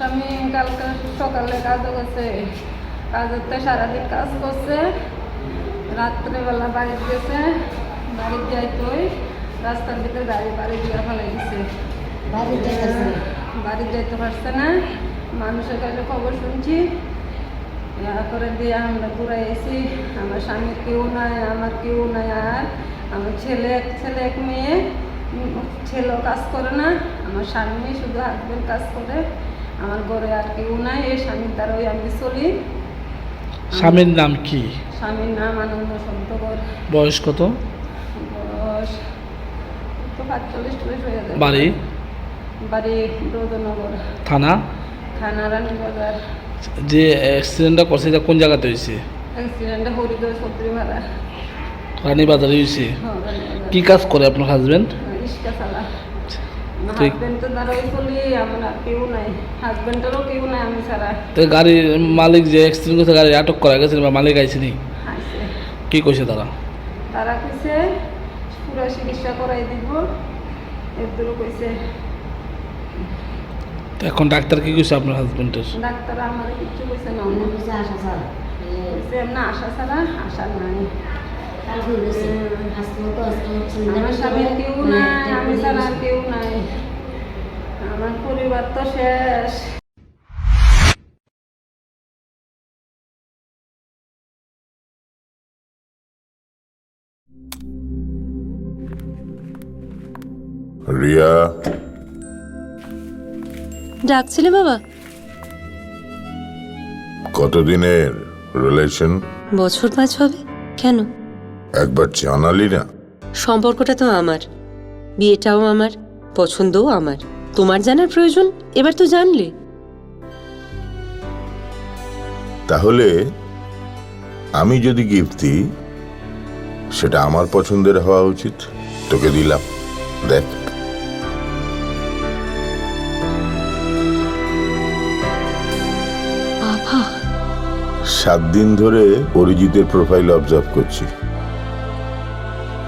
স্বামী কালকে সকালে কাজও গেছে কাজ করতে সারাদিন কাজ করছে। রাত্রেবেলা বাড়ি গেছে বাড়ি যাইতোই রাস্তার ভিতরে গাড়ি বাড়ি দিয়ে ফেলে গেছে বাড়ি যাইতে পারছে না। মানুষের কাছে খবর শুনছি করে দিয়ে আমরা ঘুরে এসি আমার স্বামীর কেউ নাই আমার কেউ নাই আর। আমার ছেলে এক ছেলে এক মেয়ে। ছেলেও কাজ করে না। আমার স্বামী শুধু হাজবেন্ড কাজ করে। আমার ঘরে আর কেউ নাই এই স্বামীর দ্বারাই আমি চলি। স্বামীর নাম কি? স্বামীর নাম আনন্দ শব্দকর বয়স কত? বয়স তো পাঁচচল্লিশ চল্লিশ হয়ে যায় বাড়ি? বাড়ি রোদনগর। থানা? থানা রানী বাজার যে অ্যাক্সিডেন্টটা করছে এটা কোন জায়গাতে হয়েছে? অ্যাক্সিডেন্টে হরিদয় সত্তরি ভাড়া রানীবাজারে হয়েছে। হ্যাঁ, রানীবাজার। কি কাজ করে আপনার হাজবেন্ড রিক্সা হাজবেন্ড তো ছাড়া। গাড়ির মালিক যে অ্যাক্সিডেন্ট করছে গাড়ি আটক করা গেছে বা মালিক আইসিনি আইসে কি কইছে তারা? তারা কইছে পুরো চিকিৎসা করাই দিব। এদুরও কইছে। এখন ডাক্তার কি কইছে আপনার হাজবেন্ডের ডাক্তার আমার কিচ্ছু কইছে না। অন্য কিছু আসা স্যার কইছে না আশা ছাড়া আশা নাই। কালকে হয়েছে আজকে তো আজকে হচ্ছে আমার স্বামীর কেউ নাই আমি ছাড়া কেউ নাই আমার পরিবার তো শেষ রিয়া? ডাকছিলে বাবা? কতদিনের রিলেশন বছর পাঁচ হবে। কেন? একবার জানালি না। সম্পর্কটা তো আমার। বিয়েটাও আমার পছন্দও আমার। তোমার জানার প্রয়োজন এবার তো জানলে। তাহলে আমি যদি গিফট দিই সেটা আমার পছন্দের হওয়া উচিত। তোকে দিলাম দেখ। সাত দিন ধরে অরিজিতের প্রোফাইল অবজার্ভ করছি।